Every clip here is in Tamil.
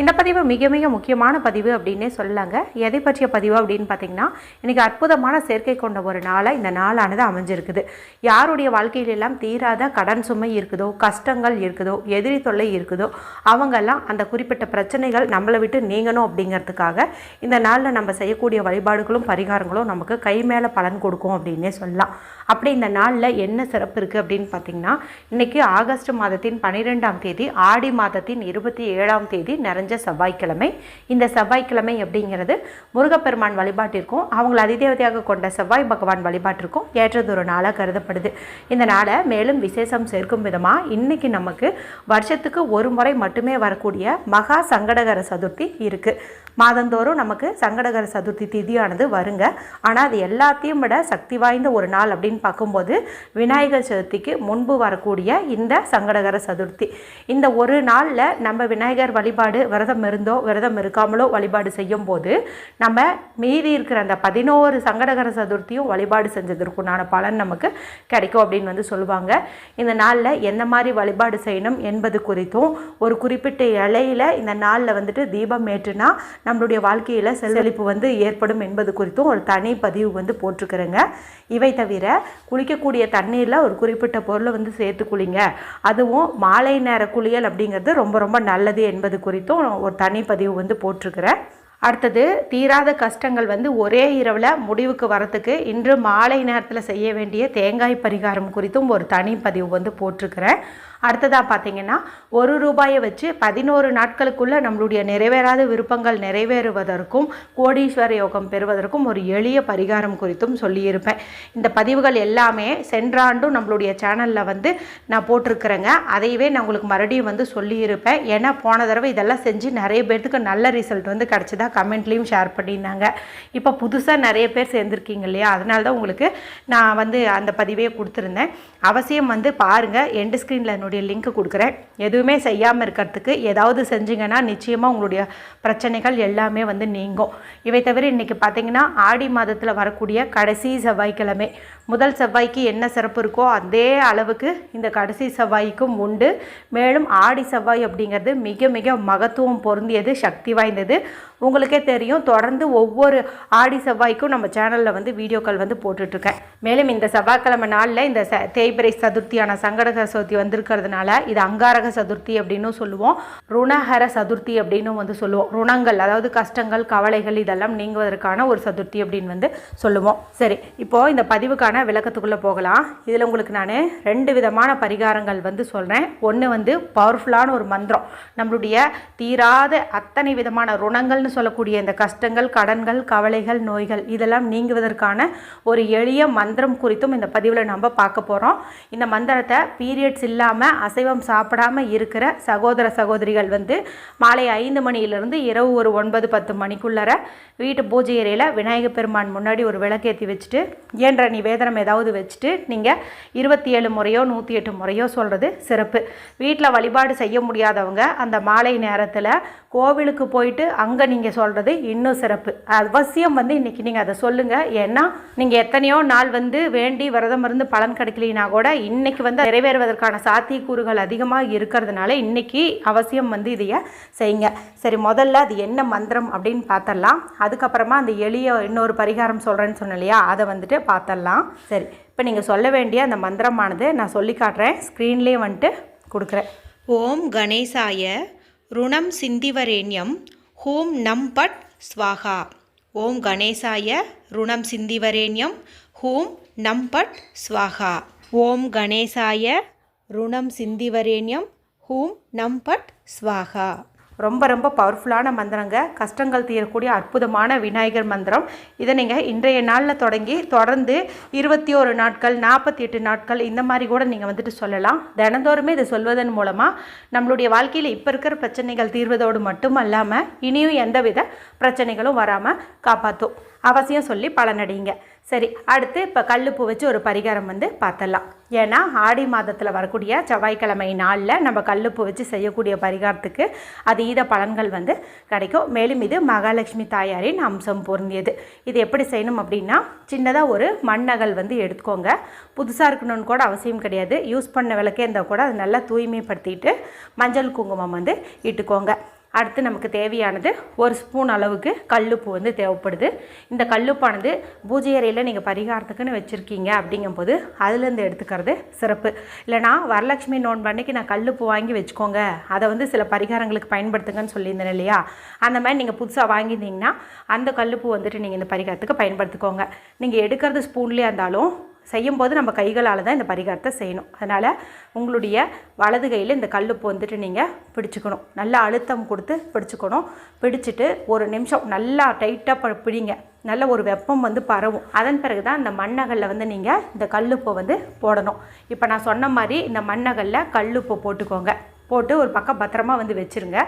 இந்த பதிவு மிக மிக முக்கியமான பதிவு அப்படின்னே சொல்லலாங்க. எதை பற்றிய பதிவு அப்படின்னு பார்த்தீங்கன்னா இன்றைக்கி அற்புதமான சேர்க்கை கொண்ட ஒரு நாளாக இந்த நாளானது அமைஞ்சிருக்குது. யாருடைய வாழ்க்கையிலெல்லாம் தீராத கடன் சுமை இருக்குதோ கஷ்டங்கள் இருக்குதோ எதிரி தொல்லை இருக்குதோ அவங்கெல்லாம் அந்த குறிப்பிட்ட பிரச்சனைகள் நம்மளை விட்டு நீங்கணும் அப்படிங்கிறதுக்காக இந்த நாளில் நம்ம செய்யக்கூடிய வழிபாடுகளும் பரிகாரங்களும் நமக்கு கை மேலே பலன் கொடுக்கும் அப்படின்னே சொல்லலாம். அப்படி இந்த நாளில் என்ன சிறப்பு இருக்குது அப்படின்னு பார்த்தீங்கன்னா இன்றைக்கி ஆகஸ்ட் மாதத்தின் பன்னிரெண்டாம் தேதி ஆடி மாதத்தின் இருபத்தி ஏழாம் தேதி நிறைய நிறைஞ்ச செவ்வாய்க்கிழமை. இந்த செவ்வாய்க்கிழமை அப்படிங்கிறது முருகப்பெருமான் வழிபாட்டிற்கும் அவங்கள அதிதேவதையாக கொண்ட செவ்வாய் பகவான் வழிபாட்டிற்கும் ஏற்றதொரு நாளாக கருதப்படுது. இந்த நாளை மேலும் விசேஷம் சேர்க்கும் விதமாக இன்னைக்கு நமக்கு வருஷத்துக்கு ஒரு முறை மட்டுமே வரக்கூடிய மகா சங்கடகர சதுர்த்தி இருக்குது மாதந்தோறும் நமக்கு சங்கடகர சதுர்த்தி திதியானது வருங்க. ஆனால் அது எல்லாத்தையும் விட சக்தி வாய்ந்த ஒரு நாள் அப்படின்னு பார்க்கும்போது விநாயகர் சதுர்த்திக்கு முன்பு வரக்கூடிய இந்த சங்கடகர சதுர்த்தி. இந்த ஒரு நாளில் நம்ம விநாயகர் வழிபாடு விரதம் இருந்தோ விரதம் இருக்காமலோ வழிபாடு செய்யும் போது நம்ம மீதி இருக்கிற அந்த பதினோரு சங்கடகர சதுர்த்தியும் வழிபாடு செஞ்சதற்குண்டான பலன் நமக்கு கிடைக்கும் அப்படின்னு வந்து சொல்லுவாங்க. இந்த நாளில் எந்த மாதிரி வழிபாடு செய்யணும் என்பது குறித்தும் ஒரு குறிப்பிட்ட இலையில இந்த நாளில் வந்துட்டு தீபம் ஏற்றுனா நம்மளுடைய வாழ்க்கையில் செல்வழிப்பு வந்து ஏற்படும் என்பது குறித்தும் ஒரு தனி பதிவு வந்து போட்டிருக்கிறேங்க. இவை தவிர குளிக்கக்கூடிய தண்ணீரில் ஒரு குறிப்பிட்ட பொருளை வந்து சேர்த்து குளிங்க. அதுவும் மாலை நேர குளியல் அப்படிங்கிறது ரொம்ப ரொம்ப நல்லது என்பது குறித்தும் ஒரு தனி பதிவு வந்து போட்டிருக்கிறேன். அடுத்தது தீராத கஷ்டங்கள் வந்து ஒரே இரவில் முடிவுக்கு வரத்துக்கு இன்று மாலை நேரத்தில் செய்ய வேண்டிய தேங்காய் பரிகாரம் குறித்தும் ஒரு தனி பதிவு வந்து போட்டிருக்கிறேன். அடுத்ததாக பார்த்தீங்கன்னா ஒரு ரூபாயை வச்சு பதினோரு நாட்களுக்குள்ளே நம்மளுடைய நிறைவேறாத விருப்பங்கள் நிறைவேறுவதற்கும் கோடீஸ்வர யோகம் பெறுவதற்கும் ஒரு எளிய பரிகாரம் குறித்தும் சொல்லியிருப்பேன். இந்த பதிவுகள் எல்லாமே சென்ற ஆண்டும் நம்மளுடைய சேனலில் வந்து நான் போட்டிருக்கிறேங்க. அதையவே நான் உங்களுக்கு மறுபடியும் வந்து சொல்லியிருப்பேன். ஏன்னா போன தடவை இதெல்லாம் செஞ்சு நிறைய பேர்த்துக்கு நல்ல ரிசல்ட் வந்து கிடச்சிதா? கமெண்ட்லேயும் ஷேர் பண்ணியிருந்தாங்க. இப்போ புதுசாக நிறைய பேர் சேர்ந்துருக்கீங்க இல்லையா? அதனால தான் உங்களுக்கு நான் வந்து அந்த பதிவே கொடுத்துருந்தேன். அவசியம் வந்து பாருங்கள் எண்டு ஸ்க்ரீனில் என்னுடைய லிங்க் கொடுக்குறேன். எதுவுமே செய்யாமல் இருக்கிறதுக்கு ஏதாவது செஞ்சிங்கன்னா நிச்சயமாக உங்களுடைய பிரச்சனைகள் எல்லாமே வந்து நீங்கும். இவை தவிர இன்றைக்கி பார்த்தீங்கன்னா ஆடி மாதத்தில் வரக்கூடிய கடைசி செவ்வாய்க்கிழமை. முதல் செவ்வாய்க்கு என்ன சிறப்பு இருக்கோ அதே அளவுக்கு இந்த கடைசி செவ்வாய்க்கும் உண்டு. மேலும் ஆடி செவ்வாய் அப்படிங்கிறது மிக மிக மகத்துவம் பொருந்தியது சக்தி வாய்ந்தது. உங்களுக்கே தெரியும். தொடர்ந்து ஒவ்வொரு ஆடி செவ்வாய்க்கும் நம்ம சேனலில் வந்து வீடியோக்கள் வந்து போட்டுட்ருக்கேன். மேலும் இந்த செவ்வாய்க்கிழமை நாளில் இந்த ச தேய்பிரை சதுர்த்தியான சங்கடகர சதுர்த்தி வந்திருக்கிறதுனால இது அங்காரக சதுர்த்தி அப்படின்னும் சொல்லுவோம். ருணஹர சதுர்த்தி அப்படின்னும் வந்து சொல்லுவோம். ருணங்கள் அதாவது கஷ்டங்கள் கவலைகள் இதெல்லாம் நீங்குவதற்கான ஒரு சதுர்த்தி அப்படின்னு வந்து சொல்லுவோம். சரி இப்போது இந்த பதிவுக்கான விளக்கத்துக்குள்ளே போகலாம். இதில் உங்களுக்கு நான் ரெண்டு விதமான பரிகாரங்கள் வந்து சொல்கிறேன் ஒன்று வந்து பவர்ஃபுல்லான ஒரு மந்திரம். நம்மளுடைய தீராத அத்தனை விதமான ருணங்கள்னு சொல்லக்கூடிய இந்த கஷ்டங்கள் கடன்கள் கவலைகள் நோய்கள் இதெல்லாம் நீங்குவதற்கான ஒரு எளிய மந்திரம் குறித்தும் இந்த பதிவில் நம்ம பார்க்க போகிறோம் இந்த மந்திரத்தை பீரியட்ஸ் இல்லாமல் அசைவம் சாப்பிடாம இருக்கிற சகோதர சகோதரிகள் வந்து மாலை ஐந்து மணியிலிருந்து இரவு ஒரு ஒன்பது பத்து மணிக்குள்ளர வீட்டு பூஜை அறையில் விநாயகர் பெருமான் முன்னாடி ஒரு விளக்கேற்றி வச்சுட்டு இயன்ற நிவேதனம் ஏதாவது வச்சுட்டு நீங்கள் இருபத்தி ஏழு முறையோ நூற்றி எட்டு முறையோ சொல்கிறது சிறப்பு. வீட்டில் வழிபாடு செய்ய முடியாதவங்க அந்த மாலை நேரத்தில் கோவிலுக்கு போயிட்டு அங்கே நீங்கள் சொல்கிறது இன்னும் சிறப்பு. அவசியம் வந்து இன்றைக்கி நீங்கள் அதை சொல்லுங்கள் ஏன்னா நீங்கள் எத்தனையோ நாள் வந்து வேண்டி விரதம் இருந்து பலன் கிடைக்கலினா கூட இன்றைக்கி வந்து நிறைவேறுவதற்கான சாத்தியக்கூறுகள் அதிகமாக இருக்கிறதுனால இன்றைக்கி அவசியம் வந்து இதைய செய்யுங்க. சரி முதல்ல அது என்ன மந்திரம் அப்படின்னு பார்த்தரலாம் அதுக்கப்புறமா அந்த எளிய இன்னொரு பரிகாரம் சொல்கிறேன்னு சொன்னேன் இல்லையா? அதை வந்துட்டு பார்த்தரலாம் சரி இப்போ நீங்கள் சொல்ல வேண்டிய அந்த மந்திரமானது நான் சொல்லி காட்டுறேன். ஸ்க்ரீன்லேயே வந்துட்டு கொடுக்குறேன். ஓம் கணேசாய ருணம் சிந்திவரேண்யம் ஹூம் நம் பட் ஸ்வாகா. ஓம் கணேசாய ருணம் சிந்திவரேண்யம் ஹூம் நம் பட் ஸ்வாகா. ஓம் கணேசாய ருணம் சிந்திவரேண்யம் ஹூம் நம் பட் ஸ்வாகா. ரொம்ப ரொம்ப பவர்ஃபுல்லான மந்திரங்க. கஷ்டங்கள் தீரக்கூடிய அற்புதமான விநாயகர் மந்திரம். இதை நீங்கள் இன்றைய நாளில் தொடங்கி தொடர்ந்து இருபத்தி ஒரு நாட்கள் நாற்பத்தி எட்டு நாட்கள் இந்த மாதிரி கூட நீங்கள் வந்துட்டு சொல்லலாம். தினந்தோறுமே இதை சொல்வதன் மூலமாக நம்மளுடைய வாழ்க்கையில் இப்போ இருக்கிற பிரச்சனைகள் தீர்வதோடு மட்டும் அல்லாமல் இனியும் எந்தவித பிரச்சனைகளும் வராமல் காப்பாற்றும் அவசியம் சொல்லி பலனடையுங்க. சரி அடுத்து இப்போ கல்லுப்பு வச்சு ஒரு பரிகாரம் வந்து பார்த்தலாம் ஏன்னா ஆடி மாதத்தில் வரக்கூடிய செவ்வாய்க்கிழமை நாளில் நம்ம கல்லுப்பு வச்சு செய்யக்கூடிய பரிகாரத்துக்கு அதீத பலன்கள் வந்து கிடைக்கும். மேலும் இது மகாலட்சுமி தாயாரின் அம்சம் பொருந்தியது. இது எப்படி செய்யணும் அப்படின்னா சின்னதாக ஒரு மண்ணகல் வந்து எடுத்துக்கோங்க. புதுசாக இருக்கணும்னு கூட அவசியம் கிடையாது. யூஸ் பண்ண விளக்கே இருந்தால் கூட அதை நல்லா தூய்மைப்படுத்திட்டு மஞ்சள் குங்குமம் வந்து இட்டுக்கோங்க. அடுத்து நமக்கு தேவையானது ஒரு ஸ்பூன் அளவுக்கு கல்லுப்பு வந்து தேவைப்படுது. இந்த கல்லுப்பானது பூஜை அறையில் நீங்கள் பரிகாரத்துக்குன்னு வச்சுருக்கீங்க அப்படிங்கும்போது அதுலேருந்து எடுத்துக்கிறது சிறப்பு. இல்லைனா வரலட்சுமி நோன்பு அன்னைக்கு நான் கல்லுப்பு வாங்கி வச்சுக்கோங்க. அதை வந்து சில பரிகாரங்களுக்கு பயன்படுத்துங்கன்னு சொல்லியிருந்தேன் இல்லையா? அந்த மாதிரி நீங்கள் புதுசாக வாங்கியிருந்தீங்கன்னா அந்த கல்லுப்பு வந்துட்டு நீங்கள் இந்த பரிகாரத்துக்கு பயன்படுத்திக்கோங்க. நீங்கள் எடுக்கிறது ஸ்பூன்லேயே இருந்தாலும் செய்யும்போது நம்ம கைகளால் தான் இந்த பரிகாரத்தை செய்யணும். அதனால் உங்களுடைய வலது கையில் இந்த கல்லுப்பு வந்துட்டு நீங்கள் பிடிச்சிக்கணும். நல்லா அழுத்தம் கொடுத்து பிடிச்சிக்கணும். பிடிச்சிட்டு ஒரு நிமிஷம் நல்லா டைட்டாக பிடிங்க. நல்ல ஒரு வெப்பம் வந்து பரவும். அதன் பிறகு தான் இந்த மண்ணகல்ல வந்து நீங்கள் இந்த கல்லுப்பை வந்து போடணும். இப்போ நான் சொன்ன மாதிரி இந்த மண்ணகல்ல கல்லுப்பை போட்டுக்கோங்க. போட்டு ஒரு பக்கம் பத்திரமா வந்து வச்சுருங்க.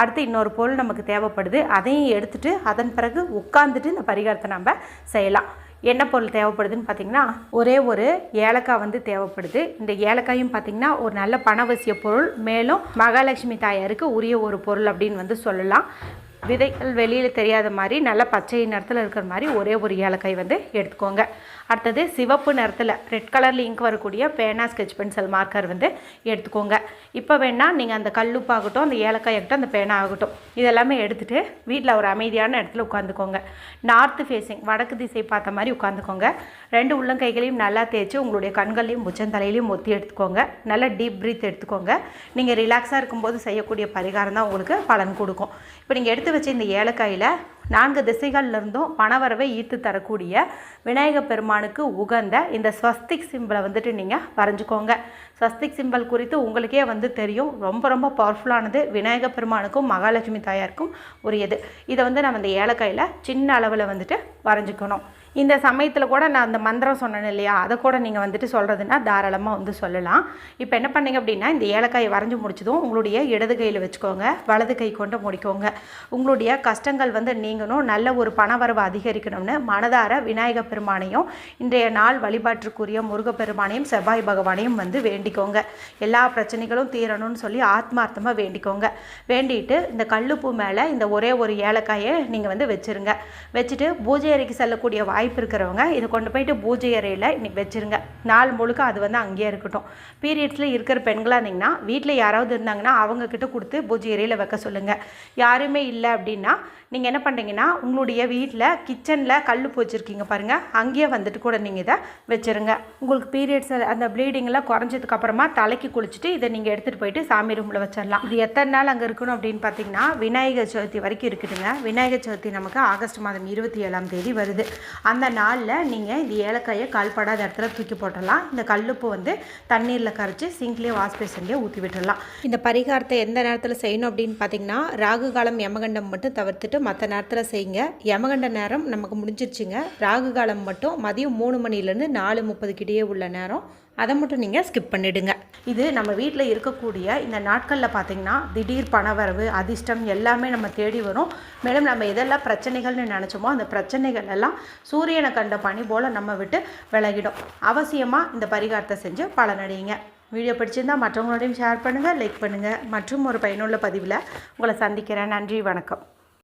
அடுத்து இன்னொரு பொருள் நமக்கு தேவைப்படுது. அதையும் எடுத்துகிட்டு அதன் பிறகு உட்காந்துட்டு இந்த பரிகாரத்தை நம்ம செய்யலாம். என்ன பொருள் தேவைப்படுதுன்னு பார்த்தீங்கன்னா ஒரே ஒரு ஏலக்காய் வந்து தேவைப்படுது. இந்த ஏலக்காயும் பார்த்தீங்கன்னா ஒரு நல்ல பணவசிய பொருள். மேலும் மகாலட்சுமி தாயாருக்கு உரிய ஒரு பொருள் அப்படின்னு வந்து சொல்லலாம். விதைகள் வெளியில் தெரியாத மாதிரி நல்ல பச்சை நிறத்தில் இருக்கிற மாதிரி ஒரே ஒரு ஏலக்காய் வந்து எடுத்துக்கோங்க. அடுத்தது சிவப்பு நிறத்தில் ரெட் கலரில் இங்க் வரக்கூடிய பேனா ஸ்கெச் பென்சில் மார்க்கர் வந்து எடுத்துக்கோங்க. இப்போ வேணால் நீங்கள் அந்த கல்லுப்பாகட்டும் அந்த ஏலக்காய் ஆகட்டும் அந்த பேனா ஆகட்டும் இதெல்லாமே எடுத்துகிட்டு வீட்டில் ஒரு அமைதியான இடத்துல உட்காந்துக்கோங்க. நார்த்து ஃபேஸிங் வடக்கு திசை பார்த்த மாதிரி உட்காந்துக்கோங்க. ரெண்டு உள்ளங்கைகளையும் நல்லா தேய்ச்சி உங்களுடைய கண்களையும் உச்சந்தலையிலையும் ஒத்தி எடுத்துக்கோங்க. நல்லா டீப் ப்ரீத் எடுத்துக்கோங்க. நீங்கள் ரிலாக்ஸாக இருக்கும்போது செய்யக்கூடிய பரிகாரம் தான் உங்களுக்கு பலன் கொடுக்கும். இப்போ நீங்கள் எடுத்து வச்ச இந்த ஏலக்காயில் நான்கு திசைகள்லேருந்தும் பணவரவை ஈர்த்து தரக்கூடிய விநாயக பெருமானுக்கு உகந்த இந்த ஸ்வஸ்திக் சிம்பிளை வந்துட்டு நீங்கள் வரைஞ்சிக்கோங்க. ஸ்வஸ்திக் சிம்பிள் குறித்து உங்களுக்கே வந்து தெரியும். ரொம்ப ரொம்ப பவர்ஃபுல்லானது விநாயக பெருமானுக்கும் மகாலட்சுமி தாயாருக்கும் உரியது. இதை வந்து நம்ம இந்த ஏலக்காயில் சின்ன அளவில் வந்துட்டு வரைஞ்சிக்கணும். இந்த சமயத்தில் கூட நான் அந்த மந்திரம் சொன்னேன் இல்லையா? அதை கூட நீங்கள் வந்துட்டு சொல்கிறதுனா தாராளமாக வந்து சொல்லலாம். இப்போ என்ன பண்ணீங்க அப்படின்னா இந்த ஏலக்காயை வரைஞ்சி முடிச்சதும் உங்களுடைய இடது கையில் வச்சுக்கோங்க. வலது கை கொண்டு முடிக்கோங்க. உங்களுடைய கஷ்டங்கள் வந்து நீங்கணும். நல்ல ஒரு பணவரவு அதிகரிக்கணும்னு மனதார விநாயக பெருமானையும் இன்றைய நாள் வழிபாட்டுக்குரிய முருகப்பெருமானையும் செவ்வாய் பகவானையும் வந்து வேண்டிக்கோங்க. எல்லா பிரச்சனைகளும் தீரணும்னு சொல்லி ஆத்மார்த்தமாக வேண்டிக்கோங்க. வேண்டிட்டு இந்த கல்லுப்பு மேலே இந்த ஒரே ஒரு ஏலக்காயை நீங்கள் வந்து வச்சுருங்க. வச்சுட்டு பூஜை அறைக்கு செல்லக்கூடிய வாய் வாய்ப்பு இருக்கிறவங்க இதை கொண்டு போயிட்டு பூஜை அறையில் இன்றைக்கி வச்சுருங்க. நாள் முழுக்க அது வந்து அங்கேயே இருக்கட்டும். பீரியட்ஸில் இருக்கிற பெண்களாக இருந்தீங்கன்னா வீட்டில் யாராவது இருந்தாங்கன்னா அவங்கக்கிட்ட கொடுத்து பூஜை அறையில் வைக்க சொல்லுங்கள் யாருமே இல்லை அப்படின்னா நீங்கள் என்ன பண்ணுறீங்கன்னா உங்களுடைய வீட்டில் கிச்சனில் கல் வச்சுருக்கீங்க பாருங்கள் அங்கேயே வந்துட்டு கூட நீங்கள் இதை வச்சுருங்க. உங்களுக்கு பீரியட்ஸ் அந்த ப்ளீடிங்லாம் குறைஞ்சதுக்கப்புறமா தலைக்கு குளிச்சுட்டு இதை நீங்கள் எடுத்துகிட்டு போயிட்டு சாமி ரூமில் வச்சிடலாம் இது எத்தனை நாள் அங்கே இருக்கணும் அப்படின்னு பார்த்தீங்கன்னா விநாயகர் சதுர்த்தி வரைக்கும் இருக்குதுங்க. விநாயகர் சதுர்த்தி நமக்கு ஆகஸ்ட் மாதம் இருபத்தி ஏழாம் தேதி வருது. அந்த நாளில் நீங்கள் இந்த ஏலக்காயை கால்படாத இடத்துல தூக்கி போட்டுடலாம். இந்த கல்லுப்பு வந்து தண்ணீரில் கரைச்சி சிங்க்லேயே வாஷ் பேசன்லேயே ஊற்றி விட்டுடலாம். இந்த பரிகாரத்தை எந்த நேரத்தில் செய்யணும் அப்படின்னு பார்த்தீங்கன்னா ராகு காலம் யமகண்டம் மட்டும் தவிர்த்துட்டு மற்ற நேரத்தில் செய்யுங்க. யமகண்ட நேரம் நமக்கு முடிஞ்சிருச்சுங்க. ராகு காலம் மட்டும் மதியம் மூணு மணிலேருந்து நாலு முப்பதுக்கிட்டே உள்ள நேரம். அதை மட்டும் நீங்கள் ஸ்கிப் பண்ணிவிடுங்க இது நம்ம வீட்டில் இருக்கக்கூடிய இந்த நாட்களில் பார்த்திங்கன்னா திடீர் பணவரவு அதிர்ஷ்டம் எல்லாமே நம்ம தேடி வரும். மேலும் நம்ம எதெல்லாம் பிரச்சனைகள்னு நினச்சோமோ அந்த பிரச்சனைகள் எல்லாம் சூரியனை கண்ட பனி போல் நம்ம விட்டு விலகிடும். அவசியமாக இந்த பரிகாரத்தை செஞ்சு பலனடையுங்க. வீடியோ பிடிச்சிருந்தால் மற்றவங்களோடையும் ஷேர் பண்ணுங்கள் லைக் பண்ணுங்கள் மற்றும் ஒரு பயனுள்ள பதிவில் உங்களை சந்திக்கிறேன். நன்றி வணக்கம்.